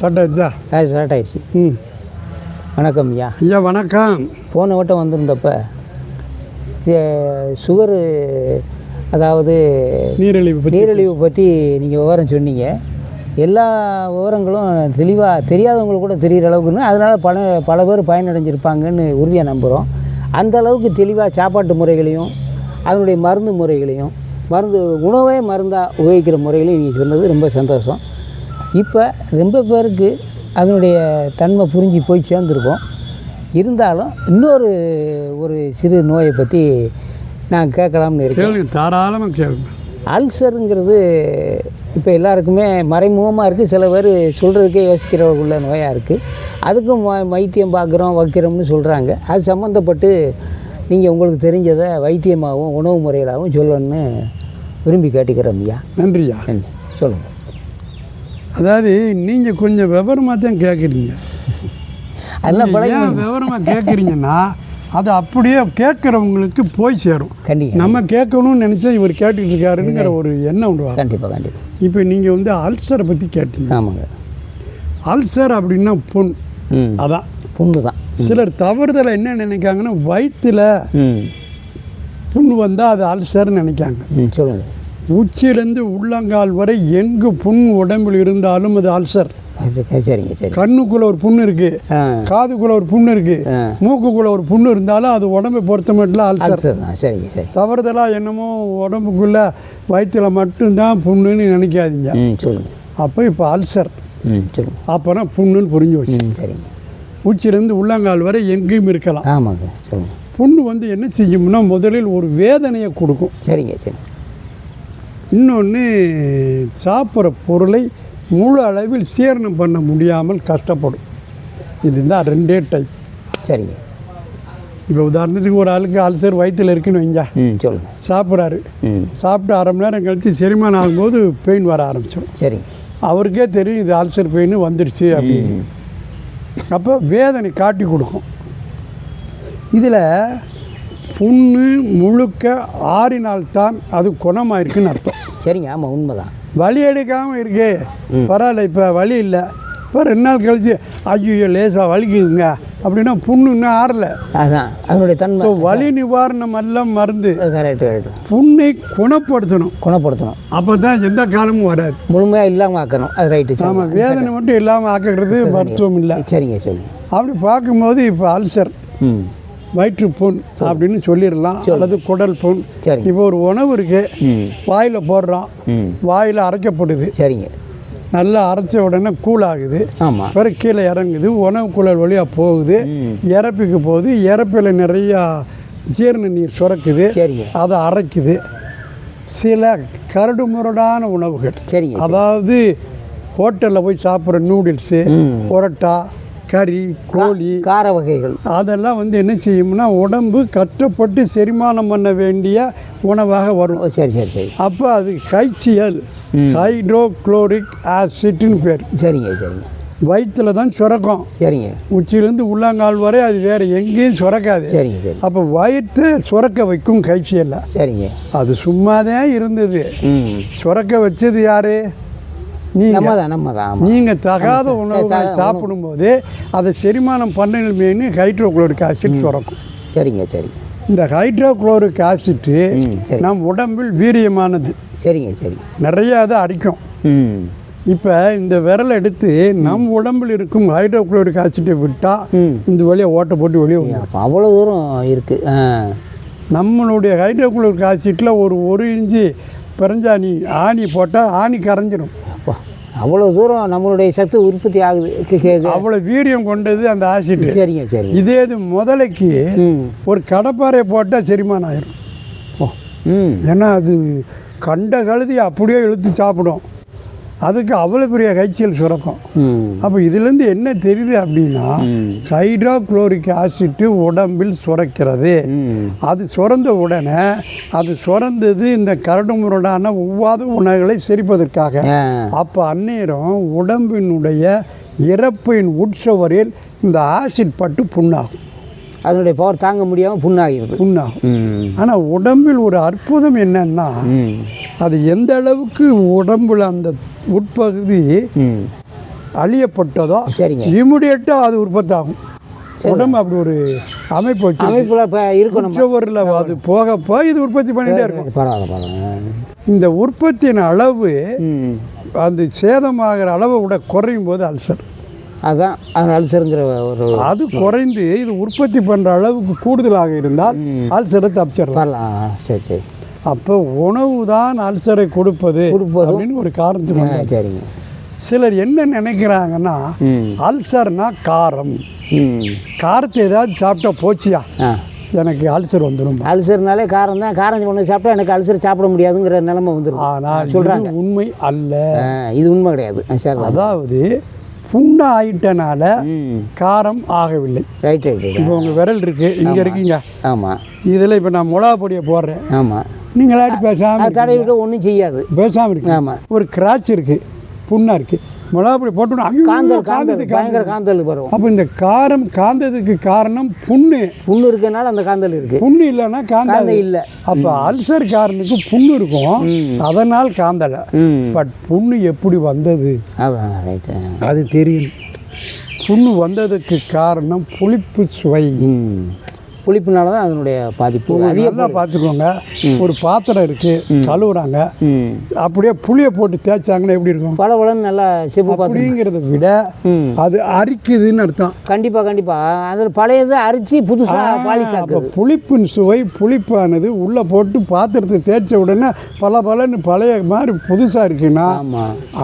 Start ஆயிடுச்சா? அது start ஆயிடுச்சு. ம். வணக்கம் ஐயா. ஐயா வணக்கம். போன வட்டம் வந்திருந்தப்ப சுகரு அதாவது நீரிழிவு நீரிழிவு பற்றி நீங்கள் விவரம் சொன்னீங்க. எல்லா விவரங்களும் தெளிவாக தெரியாதவங்களுக்கு கூட தெரிகிற அளவுக்குன்னு அதனால் பல பல பேர் பயனடைஞ்சிருப்பாங்கன்னு உறுதியாக நம்புகிறோம் அந்த அளவுக்கு தெளிவாக சாப்பாட்டு முறைகளையும் அதனுடைய மருந்து முறைகளையும் மருந்து உணவே மருந்தாக உபயோகிக்கிற முறைகளையும் நீங்கள் சொன்னது ரொம்ப சந்தோஷம். இப்போ ரொம்ப பேருக்கு அதனுடைய தன்மை புரிஞ்சு போய் சேர்ந்துருக்கோம். இருந்தாலும் இன்னொரு ஒரு சிறு நோயை பற்றி நான் கேட்கலாம்னு இருக்கேன். தாராளமாக கேளுங்க. அல்சருங்கிறது இப்போ எல்லாருக்குமே மறைமுகமாக இருக்குது சில பேர் சொல்கிறதுக்கே யோசிக்கிறவர்களுள்ள நோயாக இருக்குது அதுக்கும் வைத்தியம் பார்க்குறோம் வைக்கிறோம்னு சொல்கிறாங்க அது சம்மந்தப்பட்டு நீங்கள் உங்களுக்கு தெரிஞ்சதை வைத்தியமாகவும் உணவு முறைகளாகவும் சொல்லணும்னு விரும்பி கேட்டுக்கிறோம் ஐயா. நன்றியா? நன்றி. சொல்லுங்கள் அதாவது நீங்கள் கொஞ்சம் விவரமாக தான் கேட்குறீங்க அதெல்லாம் ஏன் விவரமாக கேட்குறீங்கன்னா அது அப்படியே கேட்குறவங்களுக்கு போய் சேரும். கண்டிப்பாக நம்ம கேட்கணும்னு நினச்சா இவர் கேட்டுட்டு இருக்காருங்கிற ஒரு எண்ணம் உண்டு. கண்டிப்பாக கண்டிப்பாக இப்போ நீங்கள் வந்து அல்சரை பற்றி கேட்டீங்க. ஆமாங்க. அல்சர் அப்படின்னா புண். அதான். புண்ணு தான். சிலர் தவறுதலை என்ன நினைக்காங்கன்னா வயிற்றுல புண் வந்தால் அது அல்சர்னு நினைக்காங்க. சொல்லுங்கள் உச்சியிலேருந்து உள்ளங்கால் வரை எங்கு புண் உடம்பில் இருந்தாலும் அது அல்சர். சரிங்க சரி. கண்ணுக்குள்ளே ஒரு புண்ணு இருக்குது காதுக்குள்ளே ஒரு புண்ணு இருக்குது மூக்குக்குள்ளே ஒரு புண்ணு இருந்தாலும் அது உடம்பை பொறுத்த மட்டும் அல்சர். சரிங்க சரி. தவறுதலாக என்னமோ உடம்புக்குள்ளே வயிற்றுல மட்டும்தான் புண்ணுன்னு நினைக்காதீங்க. சொல்லுங்கள் அப்போ இப்போ அல்சர். சொல்லுங்கள் அப்போனா புண்ணுன்னு புரிஞ்சு வச்சு. சரிங்க. உச்சியிலேருந்து உள்ளங்கால் வரை எங்கேயும் இருக்கலாம். ஆமாங்க சொல்லுங்கள் புண்ணு வந்து என்ன செய்யும்னா முதலில் ஒரு வேதனையை கொடுக்கும். சரிங்க சரி. இன்னொன்று சாப்பிட்ற பொருளை முழு அளவில் சீரணம் பண்ண முடியாமல் கஷ்டப்படும். இதுதான் ரெண்டே டைப் சரிங்க. இப்போ உதாரணத்துக்கு ஒரு ஆளுக்கு அல்சர் வயிற்றில் இருக்குன்னு வைங்க. சொல்லுங்கள் சாப்பிட்றாரு. சாப்பிட்டு அரை மணி நேரம் கழித்து செரிமானம் ஆகும்போது பெயின் வர ஆரம்பிச்சிடும். சரிங்க. அவருக்கே தெரியும் இது அல்சர் பெயின் வந்துடுச்சு அப்படின்னு. அப்போ வேதனை காட்டி கொடுக்கும். இதில் புண்ணு முழுக்க ஆறினால்தான் அது குணமாயிருக்குன்னு அர்த்தம். சரிங்க ஆமாம் உண்மைதான். வலி எடுக்காமல் இருக்கே. பரவாயில்ல இப்போ வலி இல்லை. இப்போ ரெண்டு நாள் கழிச்சு ஐயோ லேசாக வலிக்குதுங்க. அப்படின்னா புண்ணு இன்னும் ஆறல. அதான் அதனுடைய தன்மை ஸோ வலி நிவாரணம் எல்லாம் மருந்து. கரெக்ட் கரெக்ட் புண்ணை குணப்படுத்தணும். குணப்படுத்தணும். அப்போ தான் எந்த காலமும் வராது. முழுமையாக இல்லாமல் ஆக்கணும். அது ரைட்டு ஆமாம் வேதனை மட்டும் இல்லாமல் ஆக்குறது மருத்துவம் இல்லை. சரிங்க சொல்லுங்க அப்படி பார்க்கும்போது இப்போ அல்சர். ம். வயிற்று புண் அப்படின்னு சொல்லிடலாம் அல்லது குடல் புண் இப்போ ஒரு உணவு இருக்கு ம். வாயில் போடுறோம். வாயில் அரைக்கப்படுது. சரிங்க. நல்லா அரைச்ச உடனே கூல் ஆகுது ஆமாம் பிறகு கீழே இறங்குது உணவு குழல் வழியாக போகுது. இறப்பிக்கு போகுது. இறப்பில் நிறையா ஜீரண நீர் சுரக்குது. அதை அரைக்குது. சில கரடு முரடான உணவுகள். சரிங்க அதாவது ஹோட்டலில் போய் சாப்பிட்ற நூடுல்ஸு புரோட்டா கறி கோழி. கார வகைகள். அதெல்லாம் வந்து என்ன செய்யும்னா உடம்பு கஷ்டப்பட்டு செரிமானம் பண்ண வேண்டிய உணவாக வரும். சரி சரி சரி. அப்போ அது கைச்சியல் ம். ஹைட்ரோக்ளோரிக் ஆசிட்னு பேர். சரிங்க சரிங்க. வயிற்றில் தான் சுரக்கும். சரிங்க. உச்சியிலேருந்து உள்ளங்கால் வரை அது வேறு எங்கேயும் சுரக்காது. சரிங்க சரி. அப்போ வயிற்றை சுரக்க வைக்கும் கைச்சியல்ல சரிங்க. அது சும்மாதான் இருந்தது. சுரக்க வச்சது யாரு? நம்ம தான் நம்ம தான் ஆமாம் நீங்கள் தகாத உணவுகளை சாப்பிடும்போது அதை செரிமானம் பண்ணணுமேனு ஹைட்ரோக்ளோரிக் ஆசிட் சுரக்கும். சரிங்க சரி. இந்த ஹைட்ரோக்ளோரிக் ஆசிட்டு நம் உடம்பில் வீரியமானது. சரிங்க சரி. நிறைய அதை அரிக்கும். இப்போ இந்த விரலை எடுத்து நம் உடம்பில் இருக்கும் ஹைட்ரோக்ளோரிக் ஆசிட்டை விட்டால் இந்த வழியாக ஓட்டை போட்டு வெளியே அவ்வளோ தூரம் இருக்குது நம்மளுடைய ஹைட்ரோக்ளோரிக் ஆசிட்டில் ஒரு ஒரு இன்ச்சு பிறஞ்சாணி ஆணி போட்டால் ஆணி கரைஞ்சிரும். அப்பா அவ்வளோ தூரம் நம்மளுடைய சத்து உற்பத்தி ஆகுது. அவ்வளோ வீரியம் கொண்டது அந்த ஆசிட் சரிங்க சரிங்க. இதே இது முதலைக்கு ஒரு கடப்பாறை போட்டால் செரிமானம் ஆயிரும். ஏன்னா அது கண்ட கழுதி அப்படியே இழுத்து சாப்பிடும். அதுக்கு அவ்வளோ பெரிய கைச்சியல் சுரக்கும். அப்போ இதுலேருந்து என்ன தெரியுது அப்படின்னா ஹைட்ரோக்ளோரிக் ஆசிட்டு உடம்பில் சுரக்கிறது. அது சுரந்த உடனே அது சுரந்தது இந்த கரடுமுரடான ஒவ்வாத உணவுகளை செரிப்பதற்காக. அப்போ அந்நேரம் உடம்பினுடைய இறப்பின் உட்சுவரில் இந்த ஆசிட் பட்டு புண்ணாகும். அதனுடைய பவர் தாங்க முடியாமல் புண்ணாகிடுது. புண்ணாகும். ஆனால் உடம்பில் ஒரு அற்புதம் என்னன்னா அது எந்த அளவுக்கு உடம்புல அந்த உட்பகுதி அழியப்பட்டதோ இமிடியட்டாக அது உற்பத்தி ஆகும் உடம்பு அப்படி ஒரு அமைப்பு வச்சு அமைப்பில் இருக்கணும்? உச்சவரில் அது போக போய் இது உற்பத்தி பண்ணிகிட்டே இருக்கும். பரவாயில்ல பரவாயில்ல. இந்த உற்பத்தியின் அளவு அந்த சேதமாகிற அளவை விட குறையும் போது அல்சர். அதுதான் அது அல்சருங்கிற ஒரு அது குறைந்து இது உற்பத்தி பண்ணுற அளவுக்கு கூடுதலாக இருந்தால் அல்சரை தப்பிச்சிடலாம். சரி சரி. அப்போ உணவு தான் அல்சரை கொடுப்பது. அப்படின்னு ஒரு காரணத்துக்கு. சரிங்க. சிலர் என்ன நினைக்கிறாங்கன்னா அல்சர்னா காரம். காரத்தை ஏதாவது சாப்பிட்டா போச்சியா? எனக்கு அல்சர் வந்துடும் அல்சர்னாலே காரம் தான். காரம் ஒன்று சாப்பிட்டா எனக்கு அல்சர் சாப்பிட முடியாதுங்கிற நிலைமை வந்துடும் ஆனால் சொல்றாங்க. இது உண்மை அல்ல. இது உண்மை கிடையாது. அதாவது புண்ணு ஆயிட்டனால காரம் ஆகவில்லை. ரைட் ரைட் இப்போ உங்கள் விரல் இருக்கு. இங்கே இருக்கீங்க. ஆமாம் இதில் இப்போ நான் மிளகா பொடியை போடுறேன். ஆமாம் நீங்களாட்டி பேசாமல் அது தடவி விட்டு ஒன்றும் செய்யாது. பேசாமல் இருக்கு ஆமாம் ஒரு கிராச் இருக்கு புண்ணா இருக்கு. மிளகா பொடி போட்டோன்னா காந்தல் காந்தது பயங்கர காந்தல். வரும் அப்போ இந்த காரம் காந்ததுக்கு காரணம் புண்ணு. புண்ணு இருக்கனால அந்த காந்தல் இருக்கு. புண்ணு இல்லைன்னா காந்தல். இல்லை. அப்போ அல்சர்காரனுக்கு புண்ணு இருக்கும். அதனால் காந்தலை. பட் புண்ணு எப்படி வந்தது? அது தெரியும். புண்ணு வந்ததுக்கு காரணம் புளிப்பு சுவை. புளிப்புனால தான் அதனுடைய பாதிப்பு. அதிக நல்லா பார்த்துக்கோங்க. ஒரு பாத்திரம் இருக்கு கழுவுறாங்க. அப்படியே புளியை போட்டு தேய்ச்சாங்கன்னா எப்படி இருக்கும்? பல பலன்னு நல்லா செப்பு அப்படிங்கிறத விட அது அரிக்குதுன்னு அர்த்தம். கண்டிப்பாக கண்டிப்பாக அதில் பழையது அரிச்சு புதுசாக ஆக்குது புளிப்பின் சுவை புளிப்பானது உள்ளே போட்டு பாத்திரத்தை தேய்ச்ச உடனே பல பலன்னு பழைய மாதிரி புதுசாக இருக்குன்னா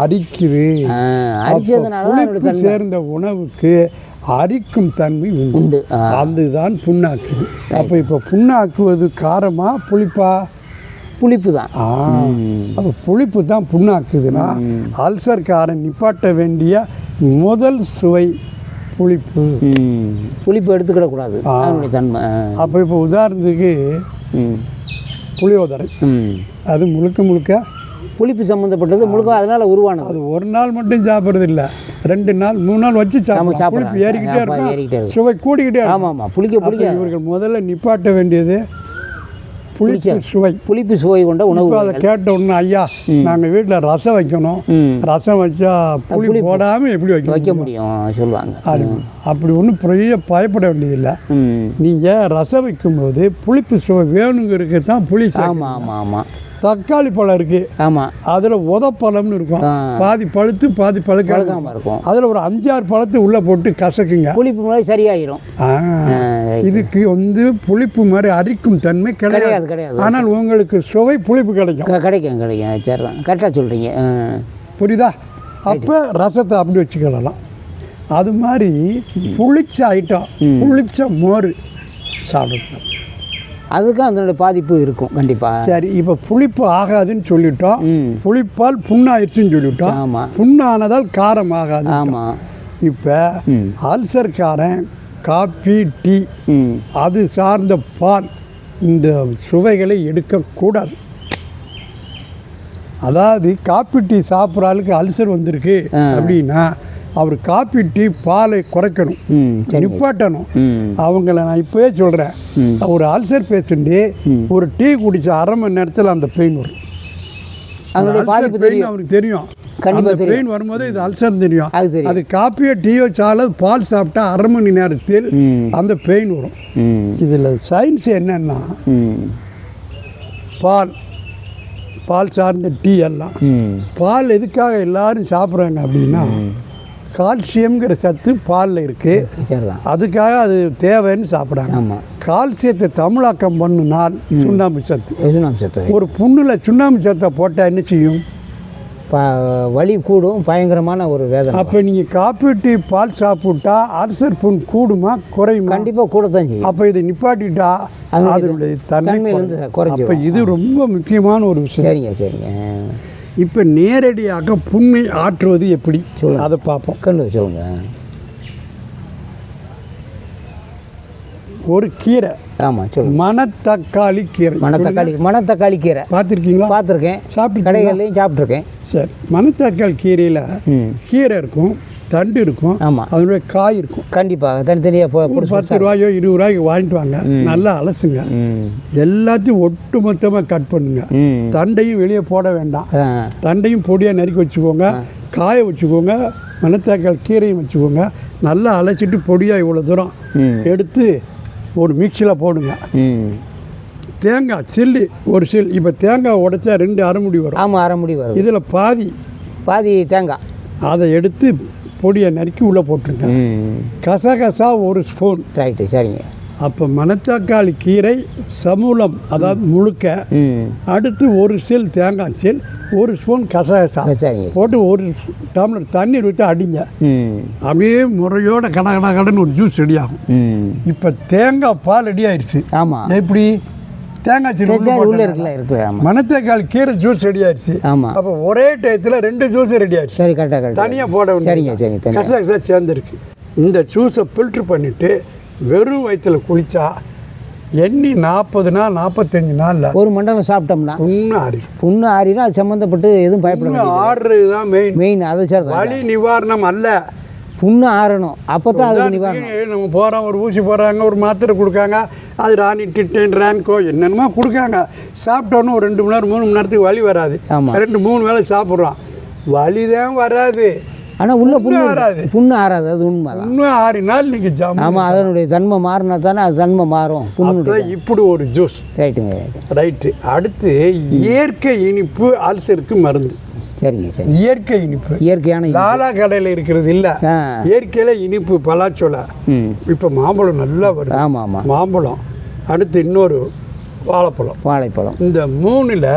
அரிக்குது. அரிச்சதுனால சேர்ந்த உணவுக்கு அரிக்கும் தன்மை உண்டு. அதுதான் புண்ணாக்குது. அப்போ இப்போ புண்ணாக்குவது காரமா புளிப்பா? புளிப்பு தான். அப்போ புளிப்பு தான் புண்ணாக்குதுன்னா அல்சர்காரன் நிப்பாட்ட வேண்டிய முதல் சுவை புளிப்பு. புளிப்பு எடுத்துக்கிடக்கூடாது தன்மை. அப்போ இப்போ உதாரணத்துக்கு புளியோதரை. அது முழுக்க முழுக்க புளிப்பு சம்மந்தப்பட்டது முழுக்க அதனால உருவானது. அது ஒரு நாள் மட்டும் சாப்பிட்றது இல்லை ரெண்டு நாள் மூணு நாள் வச்சு சாப்பிடலாம். புளிப்பு ஏறிக்கிட்டே இருக்கும். சுவை கூடிக்கிட்டே ஆமாம் ஆமாம் புளிக்க புளிக்க இவர்கள் முதல்ல நிப்பாட்ட வேண்டியது புளிப்பு சுவை. புளிப்பு சுவை கொண்ட உணவு அதை கேட்ட உடனே ஐயா நாங்கள் வீட்டில் ரசம் வைக்கணும். ரசம் வச்சா புளி போடாமல் எப்படி வைக்க வைக்க முடியும்? சொல்லுவாங்க. அப்படி- ஒன்றும் பெரிய பயப்பட வேண்டியதில்லை. நீங்கள் ரசம் வைக்கும்போது புளிப்பு சுவை வேணுங்கிறதுக்கு தான் புளி. ஆமாம் ஆமாம் ஆமாம் தக்காளி பழம் இருக்குது ஆமாம் அதில் உதப்பழம்னு இருக்கும். பாதி பழுத்து பாதி பழுக்காம இருக்கும். அதில் ஒரு அஞ்சாறு பழத்தை உள்ளே போட்டு கசக்குங்க. புளிப்பு மாதிரி சரியாயிரும். இதுக்கு வந்து புளிப்பு மாதிரி அரிக்கும் தன்மை கிடையாது. கிடையாது ஆனால் உங்களுக்கு சுவை புளிப்பு கிடைக்கும். கிடைக்கும் கிடைக்கும். சரி தான் கரெக்டாக சொல்கிறீங்க புரியுதா? அப்போ ரசத்தை அப்படி வச்சுக்கிடலாம். அது மாதிரி புளிச்ச ஐட்டம் புளிச்ச மோர் சாப்பிடணும். அதுக்கும் அதனுடைய பாதிப்பு இருக்கும் கண்டிப்பாக சரி இப்போ புளிப்பு ஆகாதுன்னு சொல்லிட்டோம். புளிப்பால் புண்ணாயிடுச்சுன்னு சொல்லிட்டோம். ஆமாம் புண்ணானதால் காரம் ஆகாது. ஆமாம் இப்போ அல்சர்காரன் காப்பி டீ அது சார்ந்த பால் இந்த சுவைகளை எடுக்கக்கூடாது. அதாவது காப்பி டீ சாப்பிட்ற ஆளுக்கு அல்சர் வந்திருக்கு. அப்படின்னா அவர் காப்பி டீ பாலை குறைக்கணும் நிப்பாட்டணும். அவங்கள நான் இப்போவே சொல்கிறேன் ஒரு அல்சர் பேஷண்ட்டு. ஒரு டீ குடிச்ச அரை மணி நேரத்தில் அந்த பெயின் வரும். அதனுடைய பாதிப்பு தெரியும். அவருக்கு தெரியும். கண்டிப்பா அந்த. பெயின் வரும்போது இது அல்சர் தெரியும். அது காப்பியோ டீயோ சால பால் சாப்பிட்டா அரை மணி நேரத்தில் அந்த பெயின் வரும். இதில் சயின்ஸ் என்னன்னா பால் பால் சார்ந்த டீ எல்லாம் பால் எதுக்காக எல்லாரும் சாப்பிட்றாங்க அப்படின்னா கால்சியம்ங்கிற சத்து பாலில் இருக்குது சரிதான் அதுக்காக அது தேவைன்னு சாப்பிட்றாங்க ஆமாம் கால்சியத்தை தமிழாக்கம் பண்ணுனால் சுண்ணாம்பு சத்து. எதுனாம் சத்து. ஒரு புண்ணில் சுண்ணாம்பு சத்தை போட்டால் என்ன செய்யும்? ப வலி கூடும் பயங்கரமான ஒரு வேதனை. அப்போ நீங்கள் காப்பி டீ பால் சாப்பிட்டா அல்சர் புண் கூடுமா குறையுமா? கண்டிப்பாக கூடத்தான் செய்யும். அப்போ இதை நிப்பாட்டிட்டா அதனுடைய அதனுடைய தன்மை தன்மையிலேருந்து. குறைஞ்சிரும். அப்போ இது ரொம்ப முக்கியமான ஒரு விஷயம். சரிங்க சரிங்க. இப்போ நேரடியாக புண்ணை ஆற்றுவது எப்படி? சொல்லுங்க. அதை பார்ப்போம். கண்டு சொல்லுங்க. ஒரு கீரை. ஆமாம் சொல்லுங்க. மணத்தக்காளி கீரை. மணத்தக்காளி மணத்தக்காளி கீரை. பார்த்துருக்கீங்களா? பார்த்துருக்கேன். சாப்பிட்டு கடைகள்லையும் சாப்பிட்ருக்கேன் சரி மணத்தக்காளி கீரையில் கீரை இருக்கும். தண்டு இருக்கும். ஆமாம் அதனுடைய காய் இருக்கும். கண்டிப்பாக தனித்தனியாக போ ஒரு பத்து ரூபாயோ இருபது ரூபாய்க்கு வாங்கிட்டு வாங்க. நல்லா அலசுங்க. எல்லாத்தையும் ஒட்டு மொத்தமாக கட் பண்ணுங்க தண்டையும் வெளியே போட வேண்டாம். தண்டையும் பொடியாக நறுக்கி வச்சுக்கோங்க. காய வச்சுக்கோங்க. மணத்தக்காளி கீரையும் வச்சுக்கோங்க. நல்லா அலசிட்டு பொடியாக இவ்வளோ தூரம் எடுத்து ஒரு மிக்சியில் போடுங்க. தேங்காய் சில்லு ஒரு சில் இப்போ தேங்காய் உடைச்சா ரெண்டு அரைமுடி வரும். ஆமாம் அரை முடி வரும். இதில் பாதி. பாதி தேங்காய். அதை எடுத்து பொடியை நறுக்கி உள்ளே போட்டுருங்க. கசகசா ஒரு ஸ்பூன். ரைட்டு சரிங்க. அப்போ மணத்தக்காளி கீரை சமூலம் அதாவது முழுக்க. அடுத்து ஒரு சில் தேங்காய் சில் ஒரு ஸ்பூன் கசகசா. சரிங்க. போட்டு ஒரு டம்ளர் தண்ணீர் ஊற்றி அடிங்க. ம். அப்படியே முறையோட கட கட கடன்னு ஒரு ஜூஸ் ரெடி ஆகும். இப்போ தேங்காய் பால் ரெடி ஆயிடுச்சு. ஆமாம் எப்படி? தேங்காய் சில்லு உள்ள. இருக்குல்ல இருக்கு ஆமாம் மணத்தக்காளி கீரை ஜூஸ் ரெடி ஆயிடுச்சு. ஆமாம் அப்போ ஒரே டயத்தில் ரெண்டு ஜூஸ் ரெடி ஆயிடுச்சு. சரி கரெக்டாக கரெக்டாக தனியாக போட சரிங்க சரிங்க கசகசா சேர்ந்துருக்கு. இந்த ஜூஸை ஃபில்ட்ரு பண்ணிவிட்டு வெறும் வயிற்றில் குளித்தா எண்ணி நாற்பது நாள் நாற்பத்தஞ்சு நாளில் ஒரு மண்டலம் சாப்பிட்டோம்னா? புண்ணு ஆறிடும் புண்ணு ஆறினா அது சம்மந்தப்பட்டு எதுவும் பயப்பட புண்ணு வேண்டியது ஆறுறது தான் மெயின் மெயின் அது சார் வலி நிவாரணம் அல்ல. புண்ணு ஆறணும். அப்போ தான் அதுக்கு நிவாரணம். நம்ம போகிறோம் ஒரு ஊசி போடுறாங்க ஒரு மாத்திரை கொடுக்காங்க அது ராணி டிட்டன் ரேன்கோ என்னென்னமோ கொடுக்காங்க. சாப்பிட்டோன்னு ஒரு ரெண்டு மணி நேரம் மூணு மணி நேரத்துக்கு வலி வராது. ஆமாம் ரெண்டு மூணு வேளை சாப்பிட்றோம். வலி தான் வராது. ஆனால் உள்ள புண்ணு புண்ணு ஆறாது. இருக்கு. புண்ணு ஆறாது அது உண்மைதான் இன்னும் ஆறு நாள் நீங்கள் ஜாம் ஆமாம் அதனுடைய தன்மை மாறினா தானே அது தன்மை மாறும். அப்போ இப்படி ஒரு ஜூஸ். ரைட்டுங்க ரைட்டு ரைட்டு அடுத்து இயற்கை இனிப்பு அல்சருக்கு மருந்து. சரிங்க சரி இயற்கை இனிப்பு. இயற்கையான. லாலா கடையில் இருக்கிறது இல்லை. இயற்கையில் இனிப்பு பலாச்சோலை இப்போ மாம்பழம் நல்லா வருது. ஆமாம். ஆமாம் மாம்பழம். அடுத்து இன்னொரு வாழைப்பழம். வாழைப்பழம். இந்த மூணில்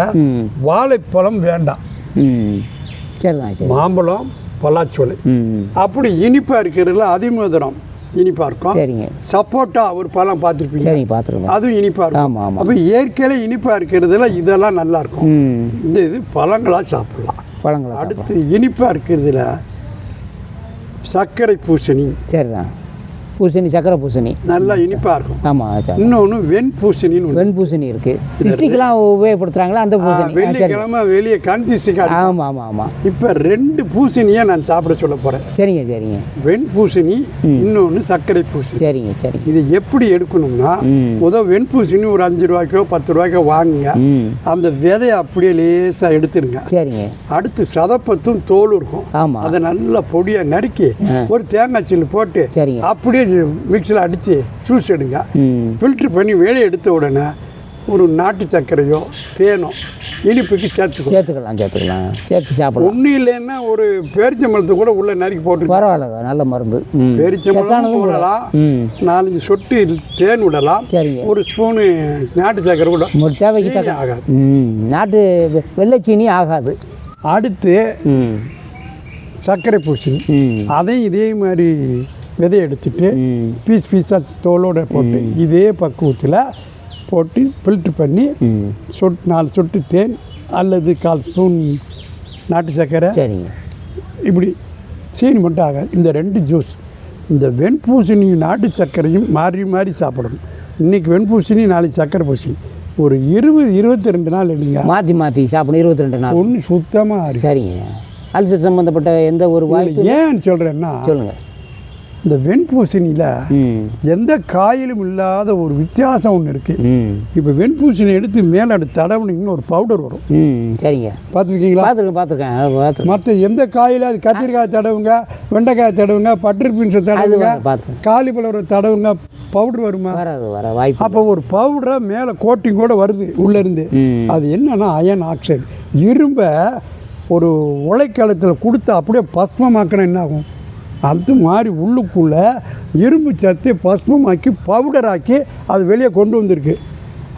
வாழைப்பழம் வேண்டாம். சரிதான் சரி. மாம்பழம் பலாச்சோலை அப்படி இனிப்பாக இருக்கிறதுல அதிமதுரம் இனிப்பாக இருக்கும். சரிங்க. சப்போட்டா ஒரு பழம் பார்த்துருப்பீங்க. சரிங்க பார்த்துருங்க அதுவும் இனிப்பாக இருக்கும். ஆமாம். ஆமாம் அப்போ இயற்கையில இனிப்பாக இருக்கிறதுல இதெல்லாம் நல்லா இருக்கும். ம். இந்த இது பழங்களாக சாப்பிடலாம். பழங்களா அடுத்து இனிப்பாக இருக்கிறதுல சர்க்கரை பூசணி. சரிதான். பூசணி சக்கரை பூசணி. நல்லா இனிப்பாக இருக்கும். ஆமாம் சரி இன்னொன்று வெண் பூசணின்னு. வெண் பூசணி இருக்குது டிஸ்ட்ரிக்ட்லாம் உபயோகப்படுத்துகிறாங்களா அந்த பூசணி? சரி. வெள்ளிக்கிழமை வெளியே கண்டிஸ்டிக் ஆமாம் ஆமாம் ஆமாம் இப்போ ரெண்டு பூசணியை நான் சாப்பிட சொல்ல போகிறேன் சரிங்க சரிங்க. வெண் பூசணி இன்னொன்று சர்க்கரை பூசணி. சரிங்க சரிங்க. இது எப்படி எடுக்கணும்னா முதல் வெண் பூசணி ஒரு அஞ்சு ரூபாய்க்கோ பத்து ரூபாய்க்கோ வாங்குங்க. அந்த விதையை அப்படியே லேசாக எடுத்துருங்க. சரிங்க. அடுத்து சதப்பத்தும் தோல் இருக்கும். ஆமாம் அதை நல்லா பொடியாக நறுக்கி. ஒரு தேங்காய் சில்லு போட்டு சரிங்க. மிக்சியில் அடித்து ஜூஸ் எடுங்க. ஃபில்ட்ரு பண்ணி வெளியே எடுத்த உடனே ஒரு நாட்டு சர்க்கரையோ தேனோ இனிப்புக்கு சேர்த்துக்கோ. சேர்த்துக்கலாம் சேர்த்துக்கலாம். சேர்த்து சாப்பிடலாம். ஒன்றும் இல்லைன்னா ஒரு பேரிச்சம்பழத்தை கூட உள்ள நறுக்கி போட்டு பரவாயில்ல நல்ல மருந்து. பேரிச்சம்பழம் சத்தானதும் கூட. போடலாம். ம். நாலஞ்சு சொட்டு தேன் விடலாம். ஒரு ஸ்பூனு நாட்டு சர்க்கரை கூட. ஒரு தேவைக்கு ஆகாது. நாட்டு வெள்ளைச்சீனி ஆகாது. அடுத்து சர்க்கரை பூசணி. ம். அதையும் இதே மாதிரி விதையை எடுத்துட்டு பீஸ் பீஸாக தோலோட போட்டு இதே பக்குவத்தில் போட்டு ஃபில்ட்ரு பண்ணி ம். சொட்டு நாலு சொட்டு தேன் அல்லது கால் ஸ்பூன் நாட்டு சர்க்கரை. சரிங்க. இப்படி சீனி மட்டும் ஆகாது. இந்த ரெண்டு ஜூஸ் இந்த வெண்பூசணியும் நாட்டு சர்க்கரையும் மாறி மாறி சாப்பிடணும். இன்றைக்கி வெண்பூசணி நாளைக்கு சர்க்கரை பூசணி. ஒரு இருபது இருபத்தி ரெண்டு நாள் எடுங்க மாற்றி மாற்றி சாப்பிடணும். இருபத்தி ரெண்டு நாள் ஒன்று சுத்தமாக சரிங்க. அல்சர் சம்மந்தப்பட்ட எந்த ஒரு வாய்ப்பு ஏன் சொல்கிறேன்னா சொல்லுங்கள் இந்த வெண்பூசணியில் எந்த காயிலும் இல்லாத ஒரு வித்தியாசம் ஒன்று இருக்குது இப்போ வெண்பூசணி எடுத்து மேலே தடவுனீங்கன்னு ஒரு பவுடர் வரும். ம் சரிங்க. பார்த்துருக்கீங்களா? பார்த்துருக்கேன் பார்த்துருக்கேன். மற்ற எந்த காயில் அது கத்திரிக்காய் தடவுங்க வெண்டைக்காய் தடவுங்க பட்டர் பீன்ஸை தடவுங்க காலிஃப்ளவரை தடவுங்க பவுடர் வருமா? வராது வர வாய்ப்பு அப்போ ஒரு பவுடரை மேலே கோட்டிங் கூட வருது உள்ளேருந்து. அது என்னன்னா அயன் ஆக்சைடு. இரும்பை ஒரு உலைக்காலத்தில் கொடுத்து அப்படியே பஸ்மமாக்கினா என்ன ஆகும்? அது மாதிரி உள்ளுக்குள்ளே இரும்பு சத்து பசுமமாக்கி பவுடராக்கி அது வெளியே கொண்டு வந்திருக்கு.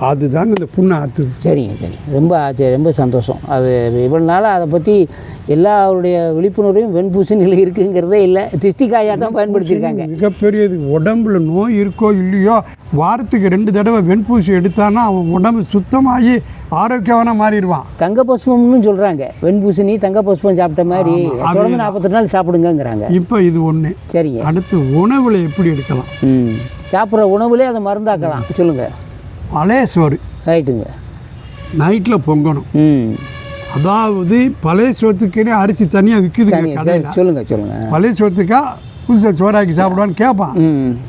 அதுதாங்க இந்த புண்ணை ஆற்றுது சரிங்க சரி. ரொம்ப ஆச்சரிய ரொம்ப சந்தோஷம். அது இவ்வளோ நாளாக அதை பற்றி எல்லாருடைய விழிப்புணர்வையும் வெண்பூசணியில் இருக்குங்கிறதே இல்லை. திஷ்டிக்காயாக தான் பயன்படுத்தியிருக்காங்க. மிகப்பெரியது. உடம்புல நோய் இருக்கோ இல்லையோ வாரத்துக்கு ரெண்டு தடவை வெண்பூசி எடுத்தானா அவன் உடம்பு சுத்தமாகி ஆரோக்கியமான மாறிடுவான். தங்க புஷ்பம்னு சொல்கிறாங்க வெண்பூசணி தங்க புஷ்பம் சாப்பிட்ட மாதிரி. தொடர்ந்து நாற்பத்தெட்டு நாள் சாப்பிடுங்கங்கிறாங்க. இப்போ இது ஒன்று சரிங்க. அடுத்து உணவில் எப்படி எடுக்கலாம்? ம். சாப்பிட்ற உணவுலே அதை மருந்தாக்கலாம். சொல்லுங்கள் பழைய சோறு ரைட்டுங்க நைட்டில் பொங்கணும். அதாவது பழைய சோத்துக்குன்னே அரிசி தனியாக கடையில் சொல்லுங்கள் சொல்லுங்கள் பழைய சோத்துக்கா புதுசாக சோறாக்கி சாப்பிடுவான்னு கேட்பான்.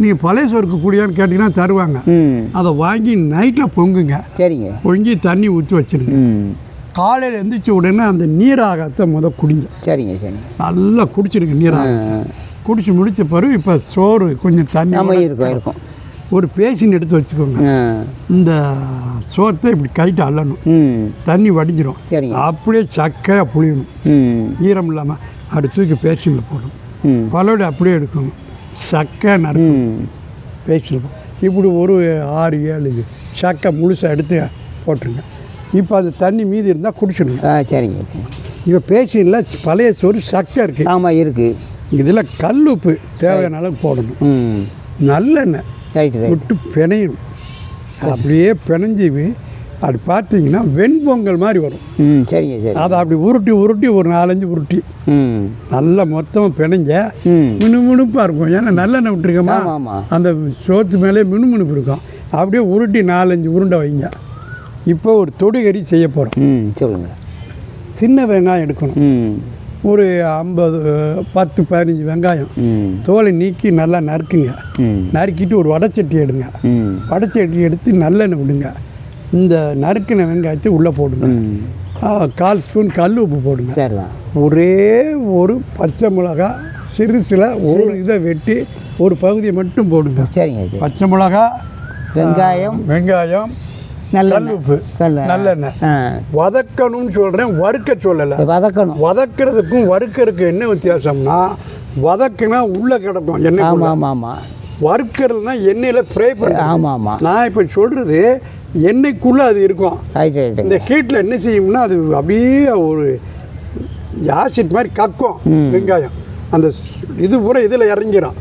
நீங்கள் பழைய சோறுக்கு கூடியான்னு கேட்டிங்கன்னா தருவாங்க. அதை வாங்கி நைட்டில் பொங்குங்க. சரிங்க. பொங்கி தண்ணி ஊற்றி வச்சிருங்க. காலையில் எந்திரிச்ச உடனே அந்த நீராகத்தை முத குடிங்க. சரிங்க சரிங்க நல்லா குடிச்சிருக்கு ஆ, நீராக குடிச்சு முடிச்ச பிறகு இப்போ சோறு கொஞ்சம் தண்ணி இருக்கும் இருக்கும். ஒரு பேசின் எடுத்து வச்சுக்கோங்க. இந்த சோத்தை இப்படி கைட்டு அள்ளணும். தண்ணி வடிஞ்சிரும். சரிங்க. அப்படியே சக்கையாக புளியணும் ம். ஈரம் இல்லாமல் அப்படி தூக்கி பேசினில் போடணும். பலோடு அப்படியே எடுக்கணும். சக்கை நறு ம். பேசினில் இப்படி ஒரு ஆறு ஏழு இது சக்கை முழுசாக எடுத்து போட்டுருங்க. இப்போ அது தண்ணி மீதி இருந்தால் குடிச்சிடுங்க. ஆ சரிங்க இப்போ பேசினில் பழைய சோறு சக்கை இருக்குது ஆமாம் இருக்குது இதில் கல் உப்பு தேவையான அளவுக்கு போடணும். ம். நல்லெண்ணெய். விட்டு பிணையணும் அப்படியே பிணைஞ்சி அப்படி பார்த்தீங்கன்னா வெண்பொங்கல் மாதிரி வரும். ம் சரிங்க சரி அதை அப்படி உருட்டி உருட்டி ஒரு நாலஞ்சு உருட்டி. ம். நல்லா மொத்தமாக பிணைஞ்ச மினுமினுப்பாக இருக்கும். ஏன்னா நல்லெண்ணெய் விட்டுருக்கோமா? அந்த சோத்து மேலே மினுமினுப்பு இருக்கும். அப்படியே உருட்டி நாலஞ்சு உருண்டை வைங்க. இப்போ ஒரு தொடுகறி செய்ய போகிறோம் ம் சொல்லுங்கள் சின்ன வெங்காயம் எடுக்கணும். ஒரு ஐம்பது பத்து பதினஞ்சு வெங்காயம் தோலை நீக்கி நல்லா நறுக்குங்க. நறுக்கிட்டு ஒரு வடைச்சட்டி எடுங்க. வடைச்சட்டி எடுத்து நல்லெண்ணெய் விடுங்க. இந்த நறுக்கின வெங்காயத்தை உள்ளே போடுங்க. கால் ஸ்பூன் கல் உப்பு போடுங்க. ஒரே ஒரு பச்சை மிளகா சிறுசில் ஒரு இதை வெட்டி ஒரு பகுதியை மட்டும் போடுங்க. சரிங்க சரி பச்சை மிளகா வெங்காயம். வெங்காயம் நல்ல உப்பு நல்லெண்ணெய். வதக்கணும்னு சொல்கிறேன் வறுக்க சொல்லலை. வதக்கணும். வதக்கிறதுக்கும் வறுக்கிறதுக்கு என்ன வித்தியாசம்னா வதக்குனா உள்ளே கிடக்கும் எண்ணெய் ஆமாம் ஆமாம் ஆமாம் வறுக்கிறதுனா எண்ணெயில் ஃப்ரை பண்ண ஆமாம் ஆமாம் நான் இப்போ சொல்கிறது எண்ணெய்க்குள்ளே அது இருக்கும். இந்த ஹீட்டில் என்ன செய்யும்னா அது அப்படியே ஒரு ஆசிட் மாதிரி கக்கும். வெங்காயம். அந்த இது பூரா இதில் இறங்கிரும்.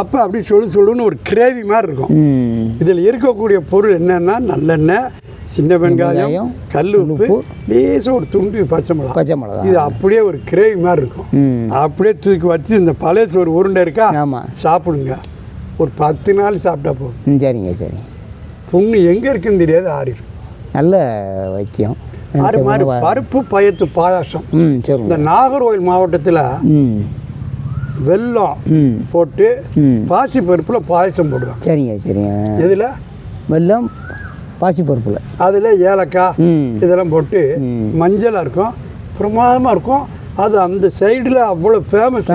அப்போ அப்படி சொல்லு சொல்லுன்னு ஒரு கிரேவி மாதிரி இருக்கும். இதில் இருக்கக்கூடிய பொருள் என்னன்னா நல்லெண்ணெய் சின்ன வெங்காயம் கல் உப்பு. லேசாக ஒரு துண்டு பச்சை மிளகா. பச்சை மிளகா. இது அப்படியே ஒரு கிரேவி மாதிரி இருக்கும். அப்படியே தூக்கி வச்சு இந்த பழைய சோறு உருண்டை இருக்கா? ஆமாம் சாப்பிடுங்க. ஒரு பத்து நாள் சாப்பிட்டா போதும். சரிங்க சரி. புண்ணு எங்கே இருக்குன்னு தெரியாது ஆறிடும் நல்ல வைத்தியம். மாதிரி பருப்பு பயத்து பாயாசம். இந்த நாகர்கோவில் மாவட்டத்தில் வெல்லம் போட்டு பாசி பருப்பில் பாயசம் போடுவாங்க. சரிங்க சரிங்க. இதில் வெல்லம் பாசிப்பருப்பில். அதில் ஏலக்காய் இதெல்லாம் போட்டு. மஞ்சளாக இருக்கும் பிரமாதமாக இருக்கும். அது அந்த சைடில் அவ்வளோ ஃபேமஸ்.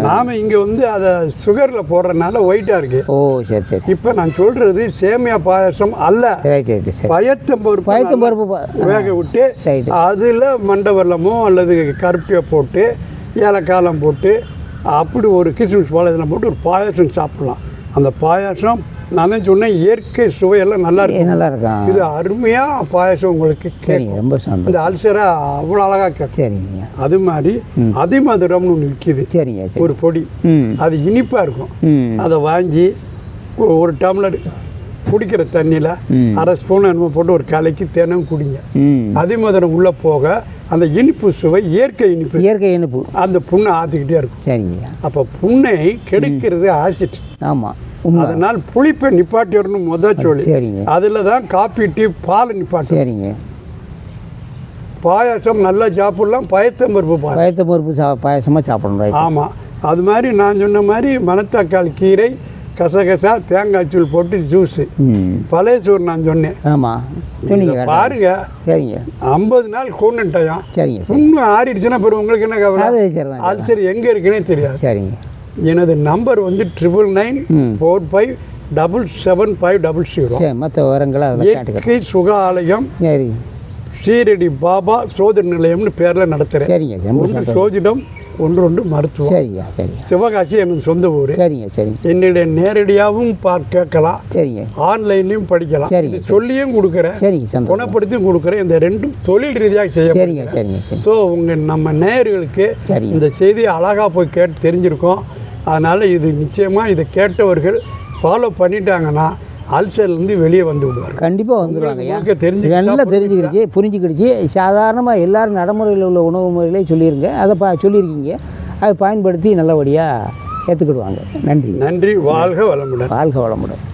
நாம் இங்கே வந்து அதை சுகரில் போடுறதுனால ஒயிட்டாக இருக்கு. ஓ சரி சரி. இப்போ நான் சொல்கிறது சேமியா பாயாசம் அல்ல. ரைட் ரைட்டு சரி. பயத்தம் பருப்பு பயத்தம் நல்லா பருப்பு பா- வேக விட்டு அதில் மண்டை வெல்லமோ அல்லது கருப்பட்டியை போட்டு ஏலக்காலம் போட்டு அப்படி ஒரு கிஸ்மிஸ் போல இதெல்லாம் போட்டு ஒரு பாயாசம் சாப்பிடலாம். அந்த பாயாசம் நான் தான் சொன்னேன் இயற்கை சுவையெல்லாம் நல்லா ஏ, இருக்கும். நல்லா இருக்கான் இது அருமையாக பாயாசம் உங்களுக்கு கேட்கும். ரொம்ப சந்தோஷம். இந்த அல்சரை அவ்வளோ அழகாக கேட்கும். சரிங்க அது மாதிரி. அதிமதுரம்னு ஒன்று விற்கிது சரிங்க சரி. ஒரு பொடி. அது இனிப்பாக இருக்கும். அதை வாங்கி ஒரு டம்ளர் குடிக்கிற தண்ணியில். அரை ஸ்பூன் என்னமோ போட்டு ஒரு கலைக்கு தினம் குடிங்க. ம். அதிமதுரம் உள்ளே போக அந்த இனிப்பு சுவை இயற்கை இனிப்பு இயற்கை இனிப்பு. அந்த புண்ணை ஆற்றிக்கிட்டே இருக்கும். சரிங்க. அப்போ புண்ணை கெடுக்கிறது ஆசிட் ஆமாம் அதனால் புளிப்பை நிப்பாட்டிடணும் முத சொல்லி சரிங்க. அதில் தான் காப்பி டீ பால் நிப்பாட்டும் சரிங்க. பாயாசம் நல்லா சாப்பிடலாம் பயத்தம்பருப்பு பாயாசம். பயத்த பருப்பு சா பாயசமாக சாப்பிடணும் ஆமாம் அது மாதிரி நான் சொன்ன மாதிரி மணத்தக்காளி கீரை கசகசா தேங்காய் தூள் போட்டு ஜூஸு. பழைய சோறு நான் சொன்னேன். ஆமாம். பாருங்க. சரிங்க. ஐம்பது நாள் கொண்டுட்டாயாம் சரிங்க சரி. இன்னும் ஆறிடுச்சுன்னா அப்புறம் உங்களுக்கு என்ன கவலை? அது அல்சர் எங்கே இருக்குன்னே தெரியாது. சரிங்க. எனது நம்பர் வந்து triple nine four five double seven five double zero. சரி மற்ற விவரங்களை சுகாலயம் சரி. ஸ்ரீரெடி பாபா சோதனை நிலையம்னு பேரில் நடத்துகிறேன் சரிங்க சோதிடம் ஒன்று ஒன்று மருத்துவம். சரிங்க சரி சிவகாசி எனக்கு சொந்த ஊர். சரிங்க சரிங்க. என்னுடைய நேரடியாகவும் பார்க்க கேட்கலாம். சரிங்க. ஆன்லைன்லையும் படிக்கலாம். இது சொல்லியும் கொடுக்குறேன். சரிங்க சந்தோஷம். குணப்படுத்தியும் கொடுக்குறேன். இந்த ரெண்டும் தொழில் ரீதியாக செய்ய சரிங்க சரிங்க சரி. ஸோ உங்கள் நம்ம நேயர்களுக்கு இந்த செய்தியை அழகாக போய் கேட்டு தெரிஞ்சிருக்கோம். அதனால் இது நிச்சயமாக இதை கேட்டவர்கள் ஃபாலோ பண்ணிட்டாங்கன்னா அல்சர்லேருந்து வெளியே வந்து விடுவார்கள். கண்டிப்பாக வந்துடுவாங்க தெரிஞ்சு நல்லா தெரிஞ்சுக்கிடுச்சு புரிஞ்சுக்கிடுச்சு. சாதாரணமாக எல்லாரும் நடைமுறையில் உள்ள உணவு முறையிலே சொல்லியிருங்க அதை பா சொல்லியிருக்கீங்க. அதை பயன்படுத்தி நல்லபடியாக ஏற்றுக்கிடுவாங்க நன்றி. நன்றி வாழ்க வளமுடன். வாழ்க வளமுடன்.